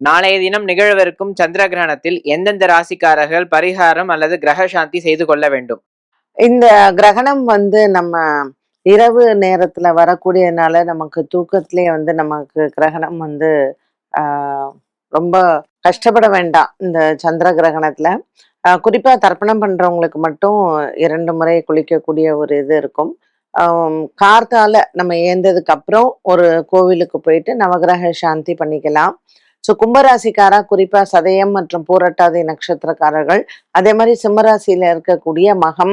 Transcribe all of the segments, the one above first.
நாளைய தினம் நிகழவிருக்கும் சந்திர கிரகணத்தில் எந்தெந்த ராசிக்காரர்கள் பரிகாரம் அல்லது கிரக சாந்தி செய்து கொள்ள வேண்டும்? இந்த கிரகணம் வந்து நம்ம இரவு நேரத்துல வரக்கூடியதுனால நமக்கு தூக்கத்திலேயே வந்து நமக்கு கிரகணம் வந்து ஆஹ், ரொம்ப கஷ்டப்பட வேண்டாம் இந்த சந்திர கிரகணத்துல ஆஹ், குறிப்பா தர்ப்பணம் பண்றவங்களுக்கு மட்டும் இரண்டு முறை குளிக்கக்கூடிய ஒரு இது இருக்கும். கார்த்தால நம்ம ஏந்ததுக்கு அப்புறம் ஒரு கோவிலுக்கு போயிட்டு நவகிரக சாந்தி பண்ணிக்கலாம். ஸோ கும்பராசிக்காரா குறிப்பா சதயம் மற்றும் பூரட்டாதி நட்சத்திரக்காரர்கள் அதே மாதிரி சிம்மராசியில இருக்கக்கூடிய மகம்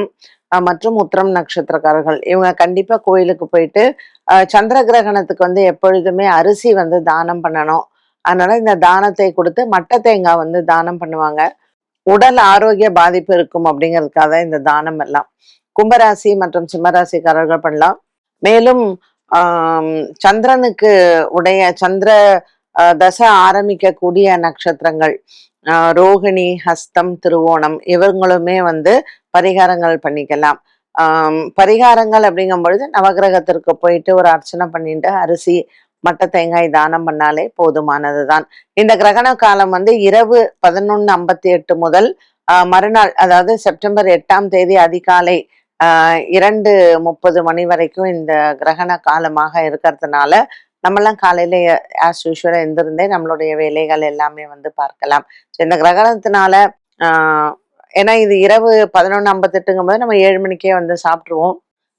மற்றும் உத்திரம் நட்சத்திரக்காரர்கள் இவங்க கண்டிப்பா கோயிலுக்கு போயிட்டு அஹ் சந்திர கிரகணத்துக்கு வந்து எப்பொழுதுமே அரிசி வந்து தானம் பண்ணணும். அதனால இந்த தானத்தை கொடுத்து மட்டை தேங்காய் வந்து தானம் பண்ணுவாங்க. உடல் ஆரோக்கிய பாதிப்பு இருக்கும் அப்படிங்கிறதுக்காக தான் இந்த தானம் எல்லாம். கும்பராசி மற்றும் சிம்மராசிக்காரர்கள் பண்ணலாம். மேலும் சந்திரனுக்கு உடைய சந்திர தசை ஆரம்பிக்கக்கூடிய நட்சத்திரங்கள். ரோகிணி ஹஸ்தம் திருவோணம் இவங்களுமே வந்து பரிகாரங்கள் பண்ணிக்கலாம். பரிகாரங்கள் அப்படிங்கும் பொழுது நவகிரகத்திற்கு போயிட்டு ஒரு அர்ச்சனை பண்ணிட்டு அரிசி மட்ட தேங்காய் தானம் பண்ணாலே போதுமானது தான். இந்த கிரகண காலம் வந்து இரவு பதினொன்று ஐம்பத்தி எட்டு முதல் மறுநாள் அதாவது செப்டம்பர் எட்டாம் தேதி அதிகாலை இரண்டு முப்பது மணி வரைக்கும் இந்த கிரகண காலமாக இருக்கிறதுனால நம்மெல்லாம் காலையில ஆஸ் யூஸ்வலாக எந்திருந்தே நம்மளுடைய வேலைகள் எல்லாமே வந்து பார்க்கலாம். ஸோ இந்த கிரகணத்தினால ஏன்னா இது இரவு பதினொன்று ஐம்பத்தெட்டுங்கும் போது நம்ம ஏழு மணிக்கே வந்து சாப்பிட்ருவோம்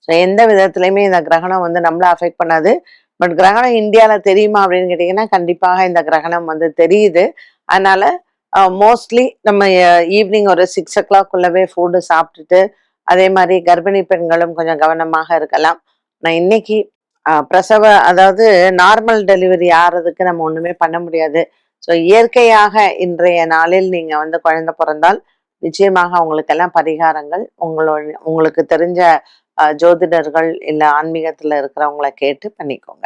ஸோ எந்த விதத்துலையுமே இந்த கிரகணம் வந்து நம்மளை அஃபெக்ட் பண்ணாது. பட் கிரகணம் இந்தியாவில் தெரியுமா அப்படின்னு கேட்டிங்கன்னா கண்டிப்பாக இந்த கிரகணம் வந்து தெரியுது. அதனால மோஸ்ட்லி நம்ம ஈவினிங் ஒரு சிக்ஸ் ஓ கிளாக் உள்ளவே ஃபுட்டு சாப்பிட்டுட்டு அதே மாதிரி கர்ப்பிணி பெண்களும் கொஞ்சம் கவனமாக இருக்கலாம். நான் இன்னைக்கு பிரசவ அதாவது நார்மல் டெலிவரி ஆறதுக்கு நம்ம ஒன்றுமே பண்ண முடியாது. ஸோ இயற்கையாக இன்றைய நாளில் நீங்கள் வந்து குழந்தை பிறந்தால் நிச்சயமாக உங்களுக்கெல்லாம் பரிகாரங்கள் உங்களோட உங்களுக்கு தெரிஞ்ச ஜோதிடர்கள் இல்லை ஆன்மீகத்தில் இருக்கிறவங்கள கேட்டு பண்ணிக்கோங்க.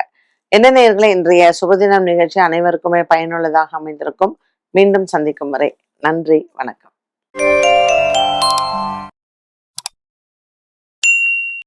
என்ன நேர்களை இன்றைய சுபதினம் நிகழ்ச்சி அனைவருக்குமே பயனுள்ளதாக அமைந்திருக்கும். மீண்டும் சந்திக்கும் வரை நன்றி வணக்கம்.